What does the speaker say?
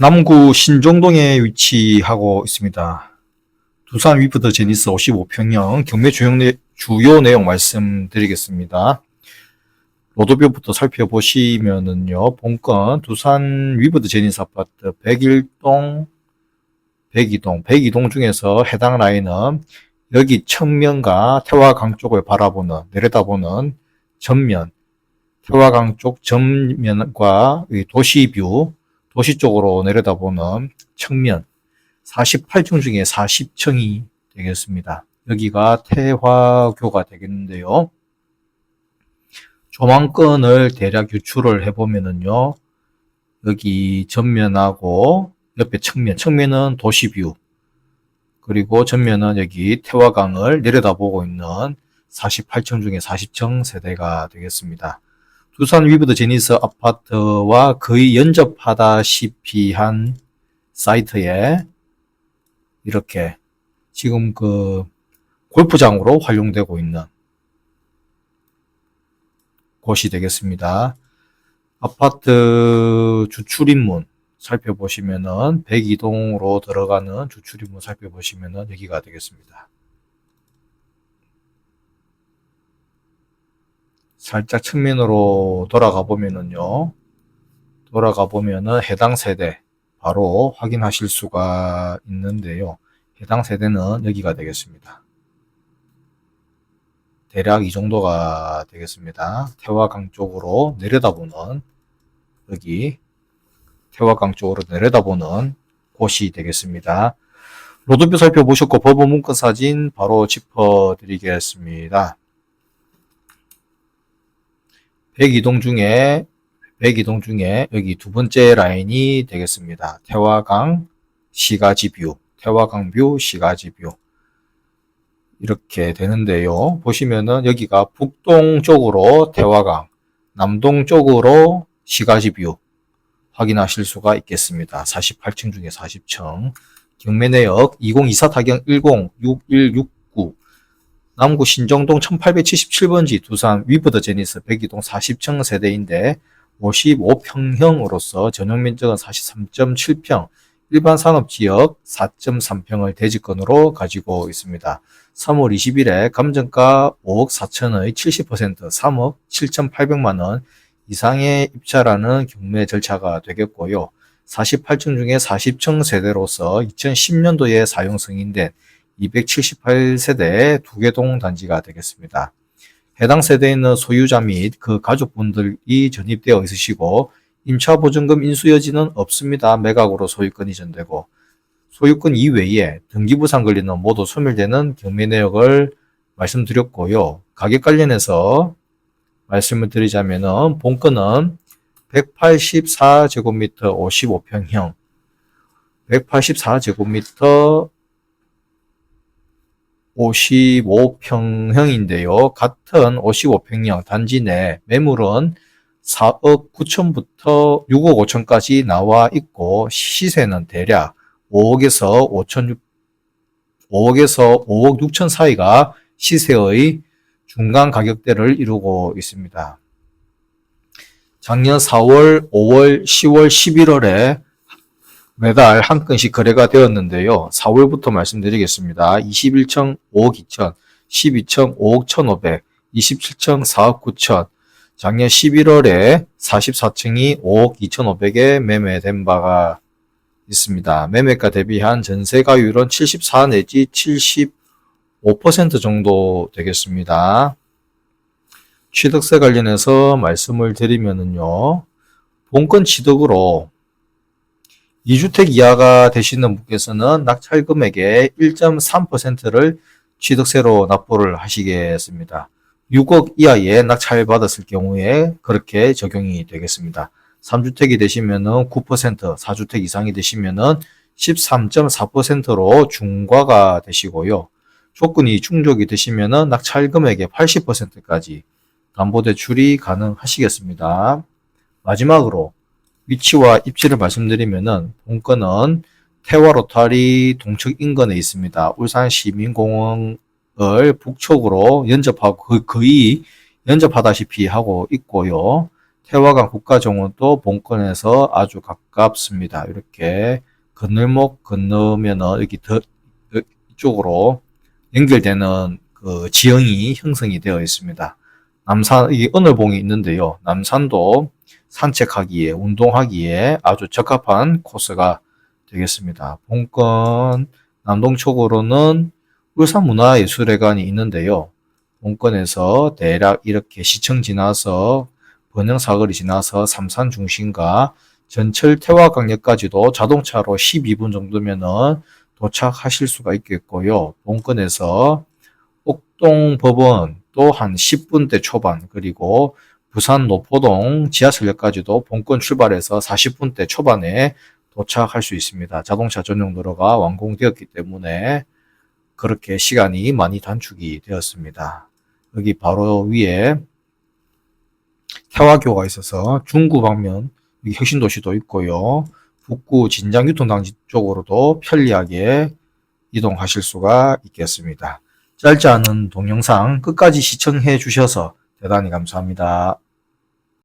남구 신정동에 위치하고 있습니다. 두산 위프드 제니스 55평형 경매 주요, 내, 내용 말씀드리겠습니다. 로드뷰부터 살펴보시면은요, 본건 두산 위브드 제니스 아파트 101동, 102동, 102동 중에서 해당 라인은 여기 측면과 태화강 쪽을 바라보는, 내려다보는 전면, 태화강 쪽 전면과 이 도시뷰, 도시 쪽으로 내려다보는 측면 48층 중에 40층이 되겠습니다. 여기가 태화교가 되겠는데요. 조망권을 대략 유출을 해보면은요. 여기 전면하고 옆에 측면, 측면은 도시뷰 그리고 전면은 여기 태화강을 내려다보고 있는 48층 중에 40층 세대가 되겠습니다. 두산 위브드 제니스 아파트와 거의 연접하다시피 한 사이트에 이렇게 지금 그 골프장으로 활용되고 있는 곳이 되겠습니다. 아파트 주출입문 살펴보시면은 102동으로 들어가는 주출입문 살펴보시면은 여기가 되겠습니다. 살짝 측면으로 돌아가 보면은요. 돌아가 보면은 해당 세대 바로 확인하실 수가 있는데요. 해당 세대는 여기가 되겠습니다. 대략 이 정도가 되겠습니다. 태화강 쪽으로 내려다보는 여기 태화강 쪽으로 내려다보는 곳이 되겠습니다. 로드뷰 살펴보셨고 법원 문건 사진 바로 짚어드리겠습니다. 102동 중에 102동 중에 여기 두 번째 라인이 되겠습니다. 태화강 시가지 뷰, 태화강 뷰, 시가지 뷰. 이렇게 되는데요. 보시면은 여기가 북동 쪽으로 태화강, 남동 쪽으로 시가지 뷰 확인하실 수가 있겠습니다. 48층 중에 40층. 경매 내역 2024 타경 106169 남구 신정동 1877번지 두산 위브더 제니스 102동 40층 세대인데 55평형으로서 전용 면적은 43.7평, 일반 산업지역 4.3평을 대지권으로 가지고 있습니다. 3월 20일에 감정가 5억 4천의 70% 3억 7,800만 원 이상의 입찰하는 경매 절차가 되겠고요. 48층 중에 40층 세대로서 2010년도에 사용 승인된 278세대 두개동 단지가 되겠습니다. 해당 세대에 있는 소유자 및 그 가족분들이 전입되어 있으시고 임차보증금 인수 여지는 없습니다. 매각으로 소유권 이 전되고 소유권 이외에 등기부상 권리는 모두 소멸되는 경매 내역을 말씀드렸고요. 가격 관련해서 말씀을 드리자면은 본건은 184제곱미터 55평형 184제곱미터 55평형인데요. 같은 55평형 단지 내 매물은 4억 9천부터 6억 5천까지 나와 있고 시세는 대략 5억에서 5천 5억에서 5억 6천 사이가 시세의 중간 가격대를 이루고 있습니다. 작년 4월, 5월, 10월, 11월에 매달 한 건씩 거래가 되었는데요. 4월부터 말씀드리겠습니다. 21층 5억 2천, 12층 5억 1,500, 27층 4억 9천, 작년 11월에 44층이 5억 2,500에 매매된 바가 있습니다. 매매가 대비한 전세가율은 74 내지 75% 정도 되겠습니다. 취득세 관련해서 말씀을 드리면은요. 본건 취득으로 2주택 이하가 되시는 분께서는 낙찰 금액의 1.3%를 취득세로 납부를 하시겠습니다. 6억 이하의 낙찰 받았을 경우에 그렇게 적용이 되겠습니다. 3주택이 되시면은 9%, 4주택 이상이 되시면은 13.4%로 중과가 되시고요. 조건이 충족이 되시면은 낙찰 금액의 80%까지 담보대출이 가능하시겠습니다. 마지막으로 위치와 입지를 말씀드리면은 본건은 태화 로타리 동측 인근에 있습니다. 울산 시민공원을 북쪽으로 연접하고 거의 연접하다시피 하고 있고요. 태화강 국가정원도 본권에서 아주 가깝습니다. 이렇게 건널목 건너면은 여기 더 여- 이쪽으로 연결되는 그 지형이 형성이 되어 있습니다. 남산 이게 은월봉이 있는데요. 남산도 산책하기에 운동하기에 아주 적합한 코스가 되겠습니다. 본권 남동쪽으로는 울산문화예술회관이 있는데요. 본권에서 대략 이렇게 시청 지나서 번영사거리 지나서 삼산 중심과 전철 태화강역까지도 자동차로 12분 정도면은 도착하실 수가 있겠고요. 본권에서 옥동법원 또한 10분대 초반 그리고 부산 노포동 지하철역까지도 본권 출발해서 40분대 초반에 도착할 수 있습니다. 자동차 전용 도로가 완공되었기 때문에 그렇게 시간이 많이 단축이 되었습니다. 여기 바로 위에 태화교가 있어서 중구 방면 혁신도시도 있고요. 북구 진장유통단지 쪽으로도 편리하게 이동하실 수가 있겠습니다. 짧지 않은 동영상 끝까지 시청해 주셔서 대단히 감사합니다.